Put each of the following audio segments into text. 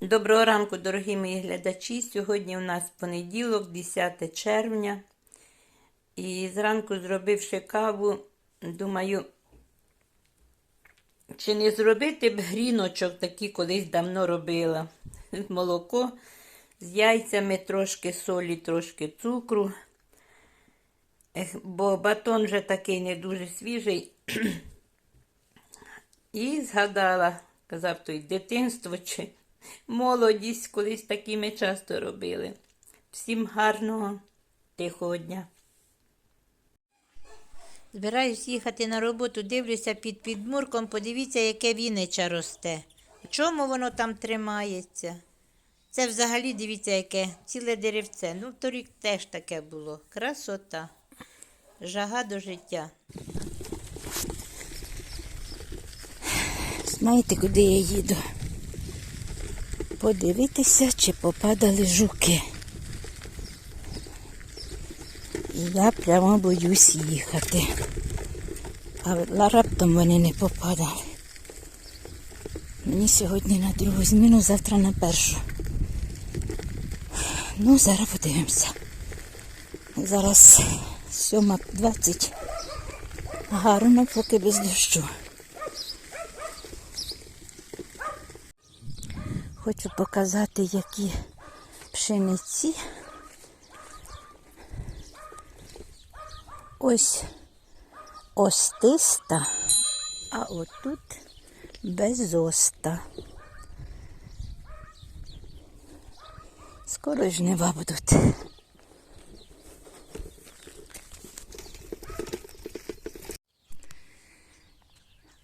Доброго ранку, дорогі мої глядачі. Сьогодні у нас понеділок, 10 червня. І зранку, зробивши каву, думаю, чи не зробити б гріночок, такі колись давно робила. Молоко з яйцями, трошки солі, трошки цукру. Бо батон вже такий не дуже свіжий. І згадала, казав той, дитинство чи молодість, колись такі ми часто робили. Всім гарного, тихого дня. Збираюсь їхати на роботу, дивлюся під підмурком, подивіться, яке вінича росте. Чому воно там тримається? Це взагалі, дивіться, яке ціле деревце. Ну, торік теж таке було. Красота. Жага до життя. Знаєте, куди я їду? Подивитися, чи попадали жуки. І я прямо боюсь їхати. А раптом вони не попадали. Мені сьогодні на другу зміну, завтра на першу. Ну, зараз подивимося. Зараз 7.20. Гарно, поки без дощу. Хочу показати, які пшениці. Ось остиста, а отут безоста. Скоро жнива будуть.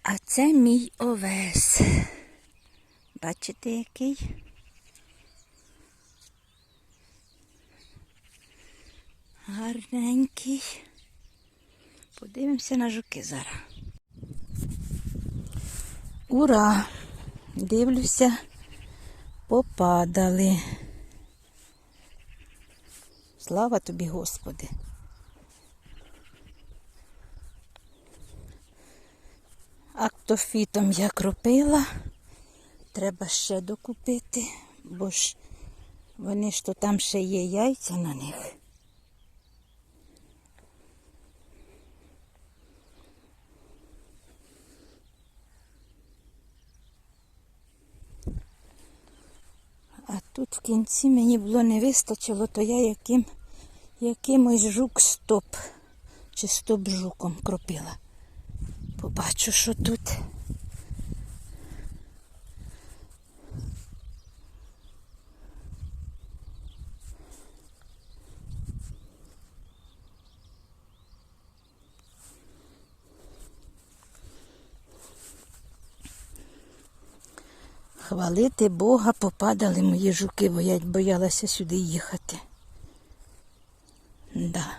А це мій овес. Бачите, який? Гарненький. Подивимося на жуки зараз. Ура! Дивлюся, попадали. Слава тобі, Господи. Актофітом я кропила. Треба ще докупити, бо ж вони то там ще є яйця на них. А тут в кінці мені було не вистачило, то я яким, якимось жук стоп чи стоп жуком кропила. Побачу, що тут. Хвалити Бога попадали мої жуки, бо я боялася сюди їхати. Да.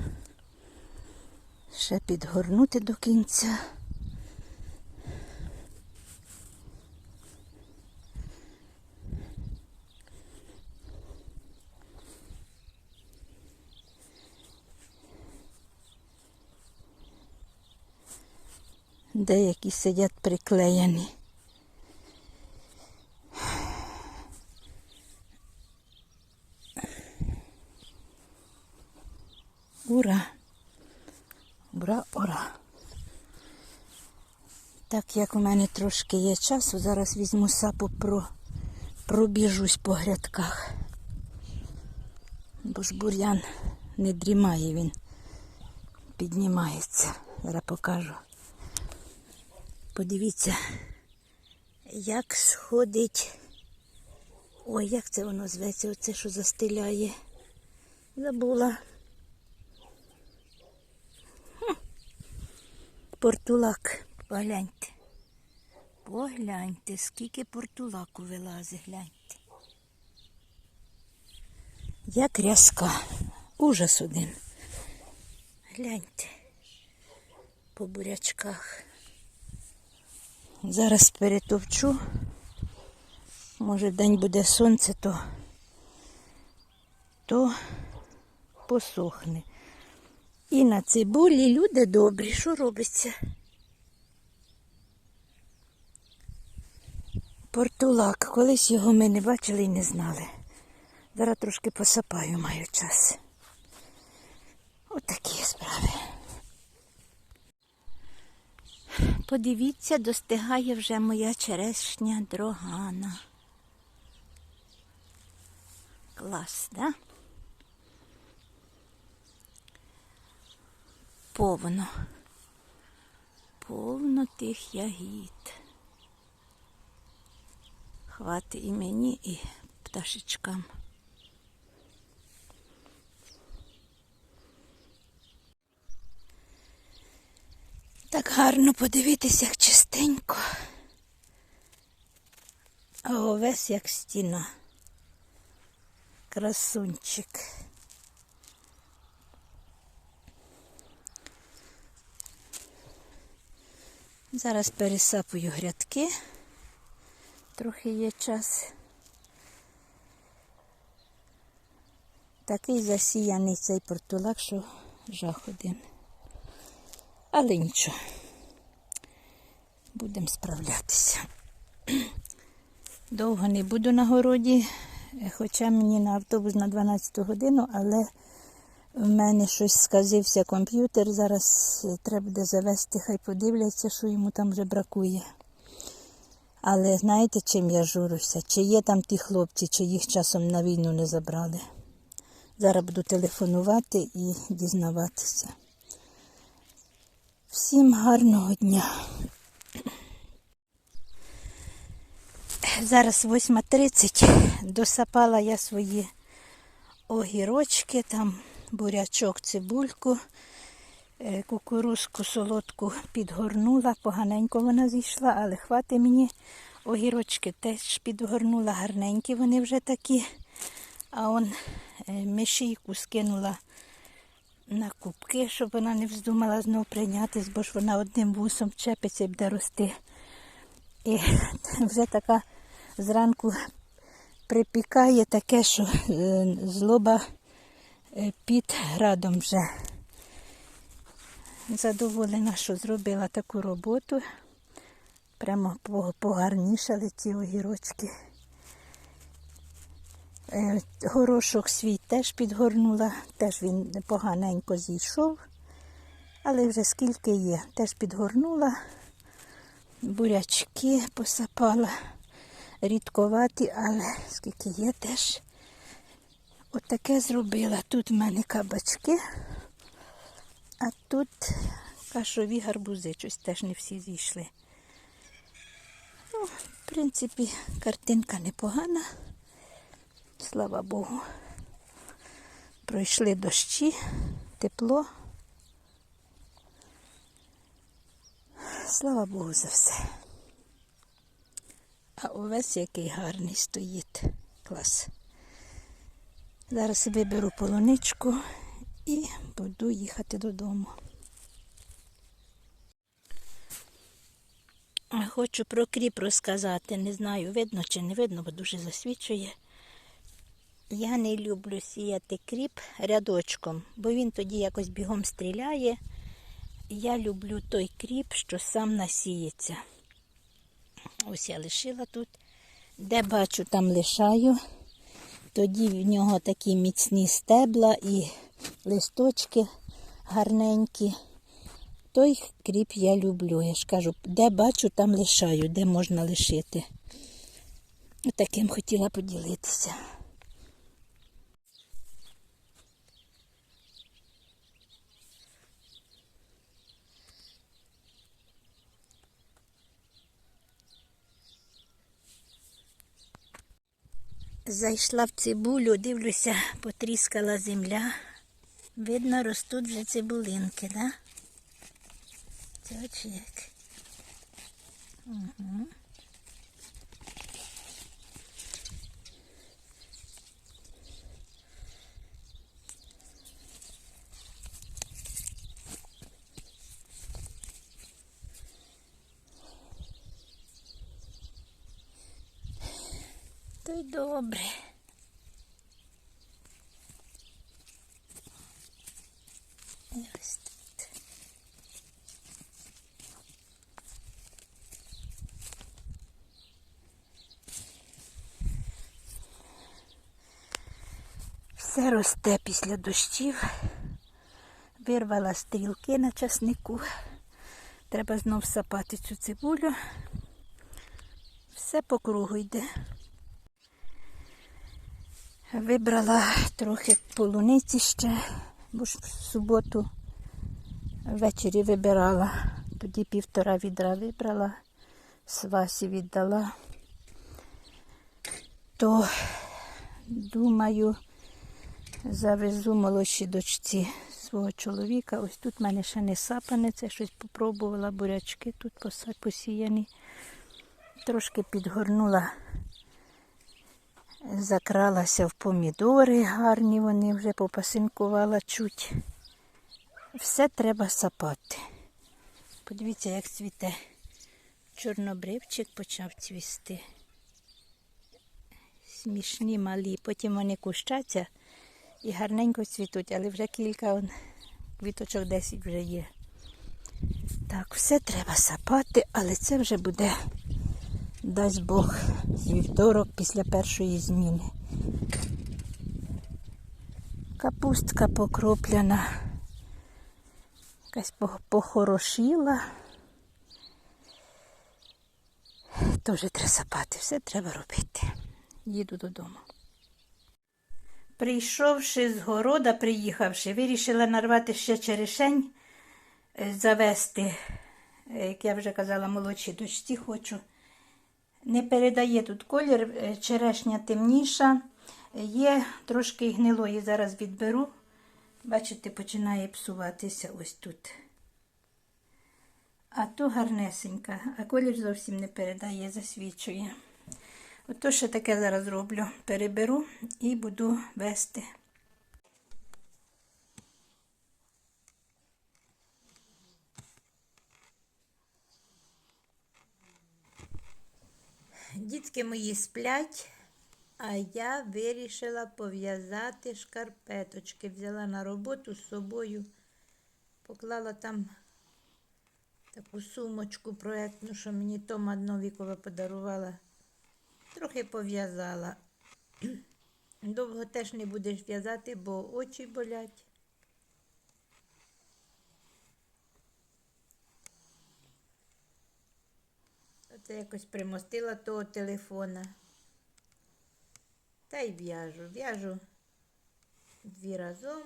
Ще підгорнути до кінця. Деякі сидять приклеєні. Ура! Ура, ура! Як у мене трошки є часу, зараз візьму сапу про пробіжусь по грядках. Бо ж бур'ян не дрімає, він піднімається. Зараз покажу. Подивіться, як сходить. Ой, як це воно зветься, оце що застеляє. Забула. Портулак, погляньте. Погляньте, скільки портулаку вилазить, гляньте. Як рязка. Ужас один. Гляньте. По бурячках. Зараз перетовчу. Може день буде сонце, то, то посохне. І на цибулі люди добрі. Що робиться? Портулак. Колись його ми не бачили і не знали. Зараз трошки посапаю, маю час. Отакі справи. Подивіться, достигає вже моя черешня дрогана. Клас, да? Повно. Повно тих ягід. Хвати і мені, і пташечкам. Так гарно подивитися, як чистенько. А овес як стіна. Красунчик. Зараз пересапую грядки. Трохи є час. Такий засіяний цей портулак, що жах один. Але нічого. Будемо справлятися. Довго не буду на городі, хоча мені на автобус на 12 годину, але в мене щось сказився комп'ютер. Зараз треба буде завести, хай подивляться, що йому там вже бракує. Але знаєте, чим я журюся? Чи є там ті хлопці, чи їх часом на війну не забрали? Зараз буду телефонувати і дізнаватися. Всім гарного дня. Зараз 8.30. Досапала я свої огірочки, там бурячок, цибульку, кукурузку солодку підгорнула. Поганенько вона зійшла, але хвати мені огірочки теж підгорнула. Гарненькі вони вже такі. А он е, мишійку скинула на кубки, щоб вона не вздумала знов прийнятись, бо ж вона одним вусом чепиться і буде рости. І вже така зранку припікає таке, що е, злоба е, під градом вже. Задоволена, що зробила таку роботу. Прямо по- погарнішали ці огірочки. Е, Горошок свій теж підгорнула, теж він поганенько зійшов, але вже скільки є, теж підгорнула, бурячки посапала, рідковаті, але скільки є теж. Отаке зробила. Тут в мене кабачки, а тут кашові гарбузи, щось теж не всі зійшли. Ну, в принципі, картинка непогана. Слава Богу. Пройшли дощі, тепло. Слава Богу за все. А овес який гарний стоїть. Клас. Зараз виберу полуничку і буду їхати додому. Хочу про кріп розказати. Не знаю, видно чи не видно, бо дуже засвічує. Я не люблю сіяти кріп рядочком, бо він тоді якось бігом стріляє. Я люблю той кріп, що сам насіється. Ось я лишила тут. Де бачу, там лишаю. Тоді в нього такі міцні стебла і листочки гарненькі. Той кріп я люблю. Я ж кажу, де бачу, там лишаю, де можна лишити. Таким хотіла поділитися. Зайшла в цибулю, дивлюся, потріскала земля. Видно, ростуть вже цибулинки, да? Це очі як. Угу. То й добре. Росте після дощів. Вирвала стрілки на часнику. Треба знов сапати цю цибулю. Все по кругу йде. Вибрала трохи полуниці ще, бо ж в суботу ввечері вибирала. Тоді півтора відра вибрала, свасі віддала. То думаю, завезу молодшій дочці свого чоловіка. Ось тут в мене ще не сапане, це щось попробувала, бурячки тут посіяні. Трошки підгорнула, закралася в помідори гарні, вони вже попасинкувала чуть. Все треба сапати. Подивіться, як цвіте. Чорнобривчик почав цвісти. Смішні малі. Потім вони кущаться і гарненько цвітуть, але вже кілька он, квіточок 10 вже є. Так, все треба сапати, але це вже буде, дасть Бог, вівторок після першої зміни. Капустка покропляна, якась похорошіла. Теж треба сапати, все треба робити. Їду додому. Прийшовши з города, приїхавши, вирішила нарвати ще черешень, е, завести, е, як я вже казала, молодшій дочці хочу. Не передає тут колір, е, черешня темніша, є трошки гнилої, зараз відберу. Бачите, починає псуватися ось тут. А то гарнесенька, а колір зовсім не передає, засвічує. Ото ще таке зараз зроблю. Переберу і буду вести. Дітки мої сплять, а я вирішила пов'язати шкарпеточки. Взяла на роботу з собою, поклала там таку сумочку проєктну, що мені Тома Новікова подарувала. Трохи пов'язала. Довго теж не будеш в'язати, бо очі болять. Оце якось примостила того телефона. Та й в'яжу. В'яжу дві разом.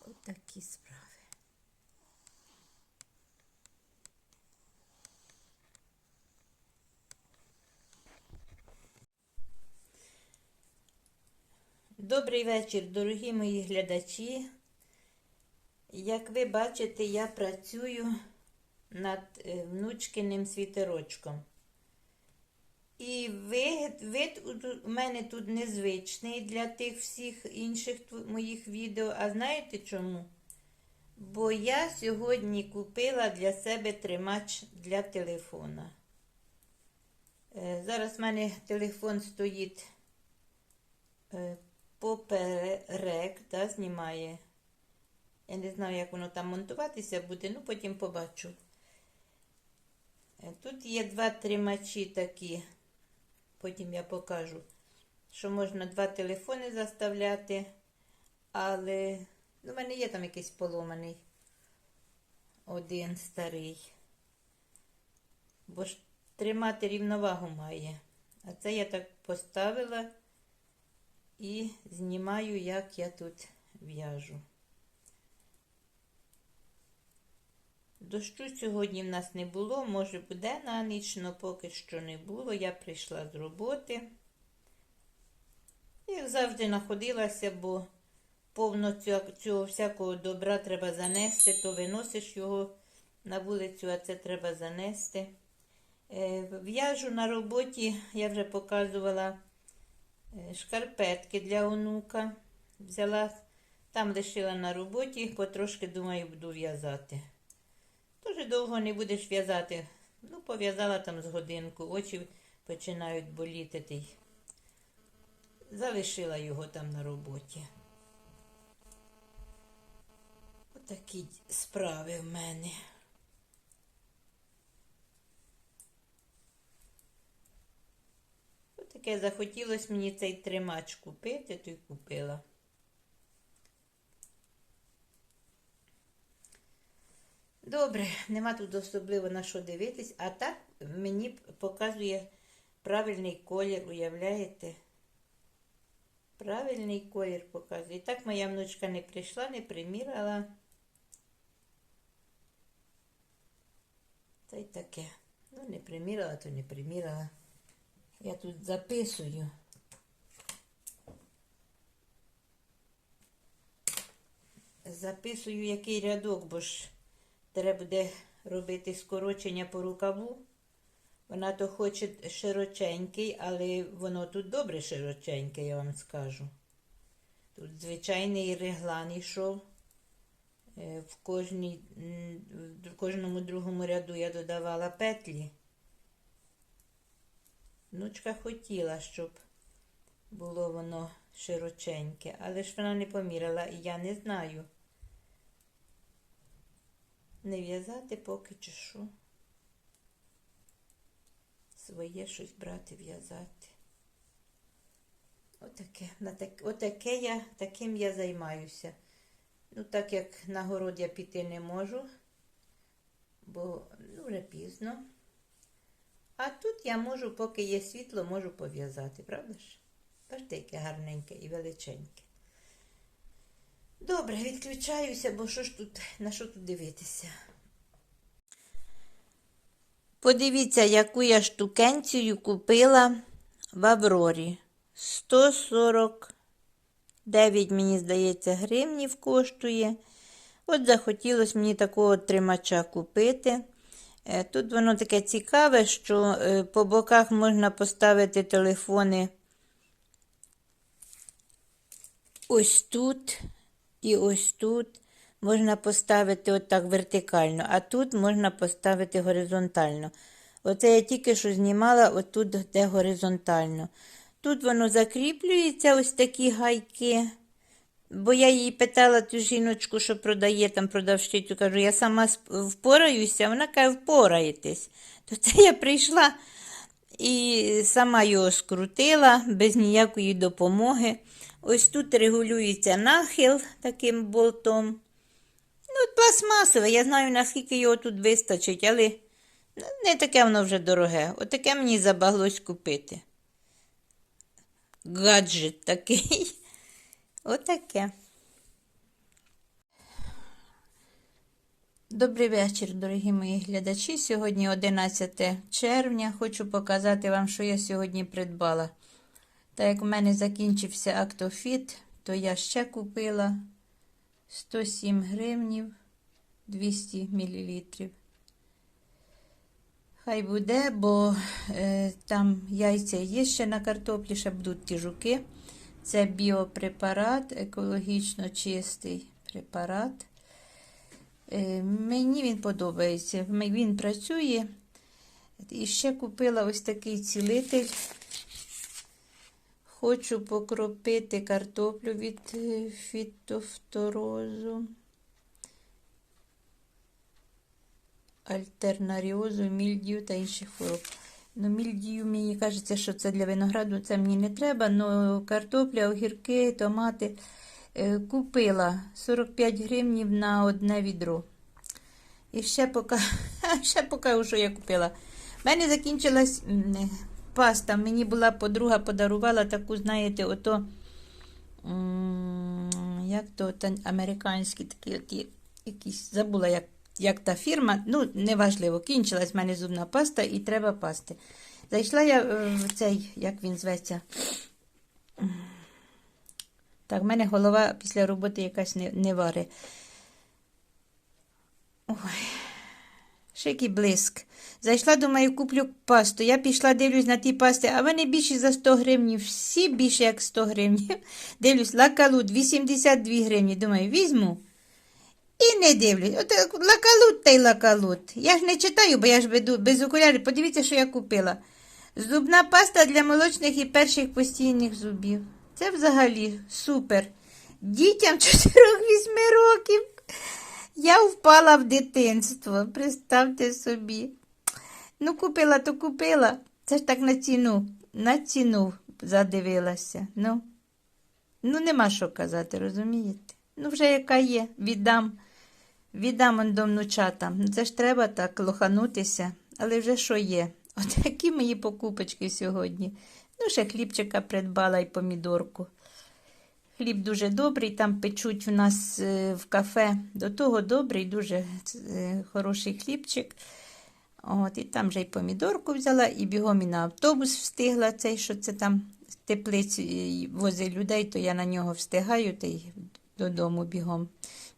Отакі справи. Добрий вечір, дорогі мої глядачі. Як ви бачите, я працюю над е, внучкиним світерочком. І вид, вид у- мене тут незвичний для тих всіх інших моїх відео. А знаєте чому? Бо я сьогодні купила для себе тримач для телефона. Е, Зараз в мене телефон стоїть е, поперек, да, знімає. Я не знаю, як воно там монтуватися буде, ну потім побачу. Е, Тут є два тримачі такі, потім я покажу, що можна два телефони заставляти, але ну, в мене є там якийсь поломаний один старий. Бо ж тримати рівновагу має. А це я так поставила і знімаю, як я тут в'яжу. Дощу сьогодні в нас не було, може буде на ніч, але поки що не було. Я прийшла з роботи. Як завжди находилася, бо повно цього, цього всякого добра треба занести, то виносиш його на вулицю, а це треба занести. Е, В'яжу на роботі, я вже показувала шкарпетки для онука. Взяла, там лишила на роботі, потрошки, думаю, буду в'язати. Дуже довго не будеш в'язати. Ну, пов'язала там з годинку, очі починають боліти. Залишила його там на роботі. Отакі справи в мене. Таке захотілося мені цей тримач купити, то й купила. Добре, нема тут особливо на що дивитись, а так мені показує правильний колір, уявляєте? Правильний колір показує. І так моя внучка не прийшла, не приміряла. Та й таке. Ну, не приміряла, то не приміряла. Я тут записую. Записую який рядок, бо ж треба буде робити скорочення по рукаву. Вона то хоче широченький, але воно тут добре широченьке, я вам скажу. Тут звичайний реглан йшов. Е, В, кожній, в кожному другому ряду я додавала петлі. Внучка хотіла, щоб було воно широченьке, але ж вона не поміряла, і я не знаю. Не в'язати поки що. Своє щось брати, в'язати. Отаке, на так, отаке я, таким я займаюся. Ну, так як на город я піти не можу, бо ну, вже пізно. А тут я можу, поки є світло, можу пов'язати, правда ж? Бачите, яке гарненьке і величеньке. Добре, відключаюся, бо що ж тут, на що тут дивитися? Подивіться, яку я штукенцію купила в Аврорі. 149, мені здається, гривнів коштує. От захотілося мені такого тримача купити. Е, Тут воно таке цікаве, що е, по боках можна поставити телефони ось тут і ось тут. Можна поставити отак вертикально, а тут можна поставити горизонтально. Оце я тільки що знімала, отут де горизонтально. Тут воно закріплюється, ось такі гайки. Бо я їй питала ту жіночку, що продає там продавщицю, кажу, я сама впораюся, вона каже, впораєтесь. То це я прийшла і сама його скрутила без ніякої допомоги. Ось тут регулюється нахил таким болтом. Ну, пластмасове, я знаю, наскільки його тут вистачить, але ну, не таке воно вже дороге. Отаке мені забаглось купити. Гаджет такий. Отаке. Добрий вечір, дорогі мої глядачі. Сьогодні 11 червня. Хочу показати вам, що я сьогодні придбала. Так як у мене закінчився актофіт, то я ще купила 107 гривнів 200 мл. Хай буде, бо е, там яйця є ще на картоплі, ще будуть ті жуки. Це біопрепарат, екологічно чистий препарат. Е, мені він подобається. Він працює. І ще купила ось такий цілитель. Хочу покропити картоплю від е, фітофторозу, альтернаріозу, мільдію та інших хвороб. Ну, мільдію, мені кажеться, що це для винограду, це мені не треба, але картопля, огірки, томати е, купила 45 гривнів на одне відро. І ще поки, ще покажу, що я купила. У мене закінчилась паста. Мені була подруга подарувала таку, знаєте, ото, як то, американські такі, от, якісь, забула, як, як та фірма. Ну, неважливо, кінчилась в мене зубна паста і треба пасти. Зайшла я е, в цей, як він зветься. Так, в мене голова після роботи якась не, не варить. Ой, який блиск. Зайшла, думаю, куплю пасту. Я пішла, дивлюсь на ті пасти, а вони більші за 100 гривнів, всі більше як 100 гривнів. Дивлюсь, лакалут 82 гривні. Думаю, візьму. І не дивлюсь. От е, лакалут та й лакалут. Я ж не читаю, бо я ж веду без окулярів. Подивіться, що я купила. Зубна паста для молочних і перших постійних зубів. Це взагалі супер. Дітям 4-8 років. Я впала в дитинство, представте собі. Ну, купила, то купила. Це ж так на ціну. на ціну задивилася. Ну, ну нема що казати, розумієте? Ну, вже яка є, віддам. Віддам он до внучата. Ну, Це ж треба так лоханутися, але вже що є. Отакі мої покупочки сьогодні. Ну, ще хлібчика придбала і помідорку. Хліб дуже добрий, там печуть у нас е, в кафе. До того добрий, дуже е, хороший хлібчик. От, і там вже й помідорку взяла, і бігом і на автобус встигла цей, що це там з теплиць е, возить людей, то я на нього встигаю та й додому бігом.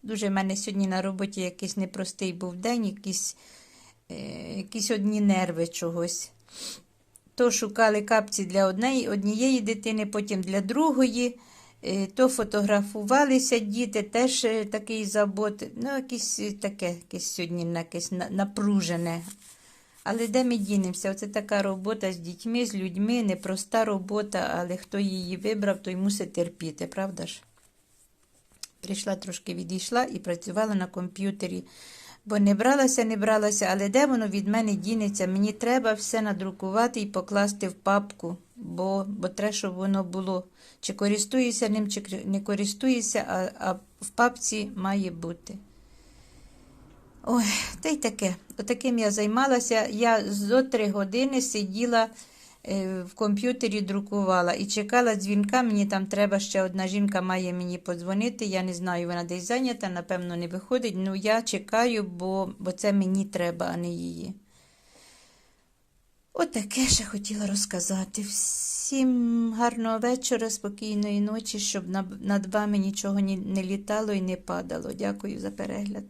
Дуже в мене сьогодні на роботі якийсь непростий був день, якісь, е, якісь одні нерви чогось. То шукали капці для однієї, однієї дитини, потім для другої. Е, То фотографувалися діти, теж е, такий забот. Ну, якесь е, таке, якесь сьогодні якесь на- напружене. Але де ми дінемося? Оце така робота з дітьми, з людьми, непроста робота, але хто її вибрав, той мусить терпіти, правда ж? Прийшла трошки відійшла і працювала на комп'ютері. Бо не бралася, не бралася, але де воно від мене дінеться? Мені треба все надрукувати і покласти в папку, бо, бо треба, щоб воно було. Чи користуєшся ним, чи не користуєшся, а, а в папці має бути. Ой, та й таке. Отаким я займалася. Я зо три години сиділа в комп'ютері, друкувала і чекала дзвінка. Мені там треба ще одна жінка має мені подзвонити. Я не знаю, вона десь зайнята, напевно, не виходить. Ну, я чекаю, бо, бо це мені треба, а не її. Отаке ще хотіла розказати. Всім гарного вечора, спокійної ночі, щоб над вами нічого не літало і не падало. Дякую за перегляд.